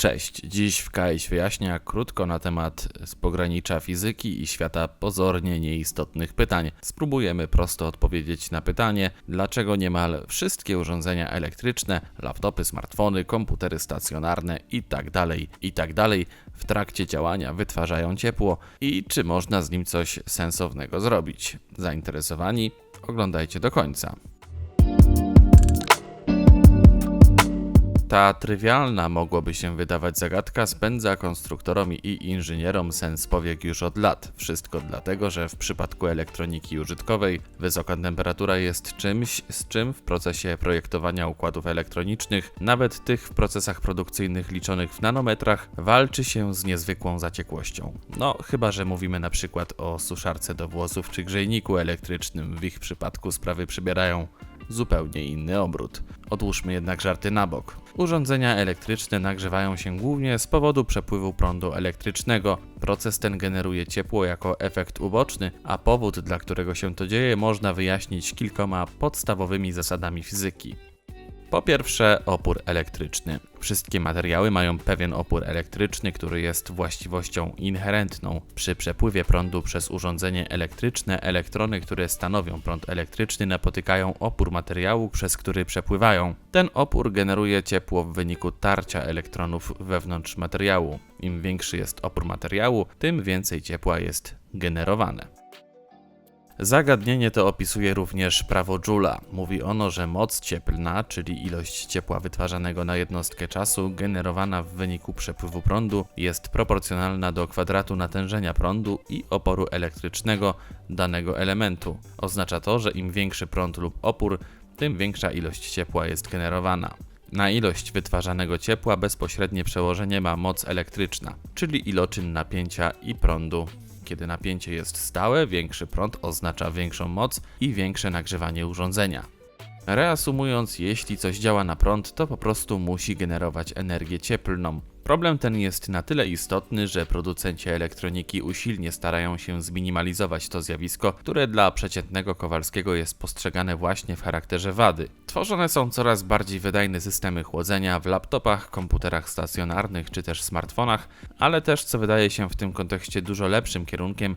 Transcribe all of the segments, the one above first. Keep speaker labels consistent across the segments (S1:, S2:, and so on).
S1: Cześć, dziś w KS wyjaśnia krótko na temat z pogranicza fizyki i świata pozornie nieistotnych pytań. Spróbujemy prosto odpowiedzieć na pytanie, dlaczego niemal wszystkie urządzenia elektryczne, laptopy, smartfony, komputery stacjonarne itd., itd. w trakcie działania wytwarzają ciepło i czy można z nim coś sensownego zrobić. Zainteresowani? Oglądajcie do końca. Ta trywialna mogłoby się wydawać zagadka spędza konstruktorom i inżynierom sens powiek już od lat. Wszystko dlatego, że w przypadku elektroniki użytkowej wysoka temperatura jest czymś, z czym w procesie projektowania układów elektronicznych, nawet tych w procesach produkcyjnych liczonych w nanometrach, walczy się z niezwykłą zaciekłością. No, chyba że mówimy na przykład o suszarce do włosów czy grzejniku elektrycznym, w ich przypadku sprawy przybierają zupełnie inny obrót. Odłóżmy jednak żarty na bok. Urządzenia elektryczne nagrzewają się głównie z powodu przepływu prądu elektrycznego. Proces ten generuje ciepło jako efekt uboczny, a powód, dla którego się to dzieje, można wyjaśnić kilkoma podstawowymi zasadami fizyki. Po pierwsze, opór elektryczny. Wszystkie materiały mają pewien opór elektryczny, który jest właściwością inherentną. Przy przepływie prądu przez urządzenie elektryczne, elektrony, które stanowią prąd elektryczny, napotykają opór materiału, przez który przepływają. Ten opór generuje ciepło w wyniku tarcia elektronów wewnątrz materiału. Im większy jest opór materiału, tym więcej ciepła jest generowane. Zagadnienie to opisuje również prawo Joule'a. Mówi ono, że moc cieplna, czyli ilość ciepła wytwarzanego na jednostkę czasu, generowana w wyniku przepływu prądu, jest proporcjonalna do kwadratu natężenia prądu i oporu elektrycznego danego elementu. Oznacza to, że im większy prąd lub opór, tym większa ilość ciepła jest generowana. Na ilość wytwarzanego ciepła bezpośrednie przełożenie ma moc elektryczna, czyli iloczyn napięcia i prądu kiedy napięcie jest stałe, większy prąd oznacza większą moc i większe nagrzewanie urządzenia. Reasumując, jeśli coś działa na prąd, to po prostu musi generować energię cieplną. Problem ten jest na tyle istotny, że producenci elektroniki usilnie starają się zminimalizować to zjawisko, które dla przeciętnego Kowalskiego jest postrzegane właśnie w charakterze wady. Tworzone są coraz bardziej wydajne systemy chłodzenia w laptopach, komputerach stacjonarnych czy też smartfonach, ale też, co wydaje się w tym kontekście dużo lepszym kierunkiem,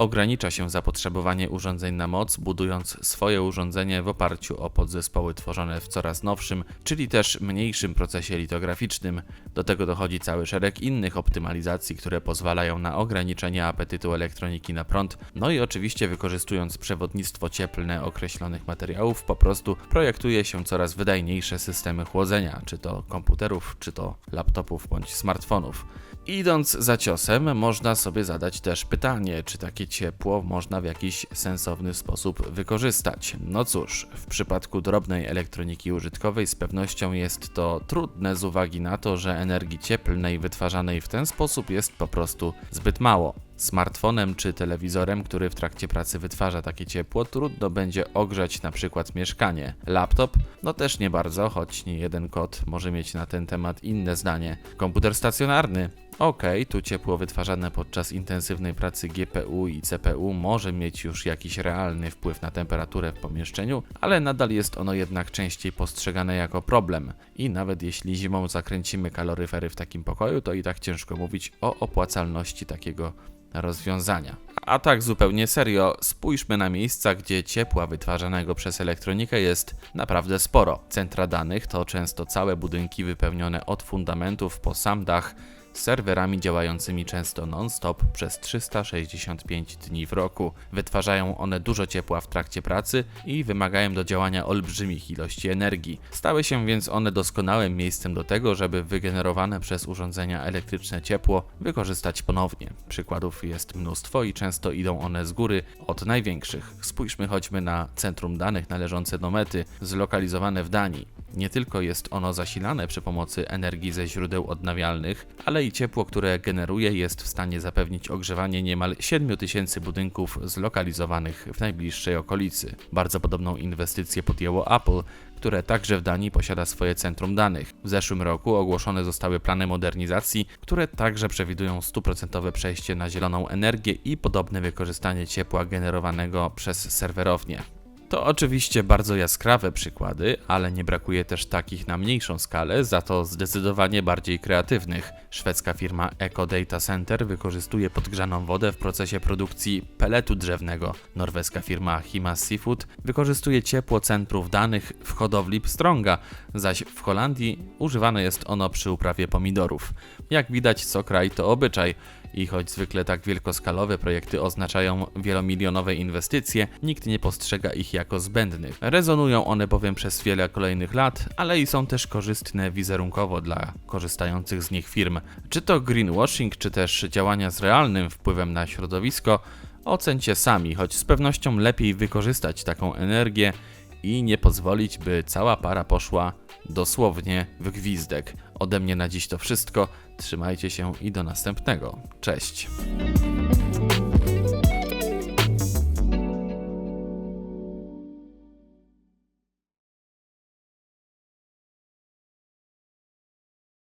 S1: Ogranicza się zapotrzebowanie urządzeń na moc, budując swoje urządzenie w oparciu o podzespoły tworzone w coraz nowszym, czyli też mniejszym procesie litograficznym. Do tego dochodzi cały szereg innych optymalizacji, które pozwalają na ograniczenie apetytu elektroniki na prąd, no i oczywiście wykorzystując przewodnictwo cieplne określonych materiałów, po prostu projektuje się coraz wydajniejsze systemy chłodzenia, czy to komputerów, czy to laptopów bądź smartfonów. Idąc za ciosem, można sobie zadać też pytanie, czy takie ciepło można w jakiś sensowny sposób wykorzystać. No cóż, w przypadku drobnej elektroniki użytkowej z pewnością jest to trudne z uwagi na to, że energii cieplnej wytwarzanej w ten sposób jest po prostu zbyt mało. Smartfonem czy telewizorem, który w trakcie pracy wytwarza takie ciepło, trudno będzie ogrzać na przykład mieszkanie. Laptop? No też nie bardzo, choć nie jeden kot może mieć na ten temat inne zdanie. Komputer stacjonarny? Ok, tu ciepło wytwarzane podczas intensywnej pracy GPU i CPU może mieć już jakiś realny wpływ na temperaturę w pomieszczeniu, ale nadal jest ono jednak częściej postrzegane jako problem. I nawet jeśli zimą zakręcimy kaloryfery w takim pokoju, to i tak ciężko mówić o opłacalności takiego rozwiązania. A tak zupełnie serio, spójrzmy na miejsca, gdzie ciepła wytwarzanego przez elektronikę jest naprawdę sporo. Centra danych to często całe budynki wypełnione od fundamentów po sam dach serwerami działającymi często non-stop przez 365 dni w roku. Wytwarzają one dużo ciepła w trakcie pracy i wymagają do działania olbrzymich ilości energii. Stały się więc one doskonałym miejscem do tego, żeby wygenerowane przez urządzenia elektryczne ciepło wykorzystać ponownie. Przykładów jest mnóstwo i często idą one z góry od największych. Spójrzmy choćby na centrum danych należące do Mety, zlokalizowane w Danii. Nie tylko jest ono zasilane przy pomocy energii ze źródeł odnawialnych, ale i ciepło, które generuje, jest w stanie zapewnić ogrzewanie niemal 7000 budynków zlokalizowanych w najbliższej okolicy. Bardzo podobną inwestycję podjęło Apple, które także w Danii posiada swoje centrum danych. W zeszłym roku ogłoszone zostały plany modernizacji, które także przewidują stuprocentowe przejście na zieloną energię i podobne wykorzystanie ciepła generowanego przez serwerownie. To oczywiście bardzo jaskrawe przykłady, ale nie brakuje też takich na mniejszą skalę, za to zdecydowanie bardziej kreatywnych. Szwedzka firma Eco Data Center wykorzystuje podgrzaną wodę w procesie produkcji peletu drzewnego. Norweska firma Himas Seafood wykorzystuje ciepło centrów danych w hodowli pstrąga, zaś w Holandii używane jest ono przy uprawie pomidorów. Jak widać, co kraj to obyczaj. I choć zwykle tak wielkoskalowe projekty oznaczają wielomilionowe inwestycje, nikt nie postrzega ich jako zbędnych. Rezonują one bowiem przez wiele kolejnych lat, ale i są też korzystne wizerunkowo dla korzystających z nich firm. Czy to greenwashing, czy też działania z realnym wpływem na środowisko, ocencie sami, choć z pewnością lepiej wykorzystać taką energię i nie pozwolić, by cała para poszła dosłownie w gwizdek. Ode mnie na dziś to wszystko. Trzymajcie się i do następnego. Cześć.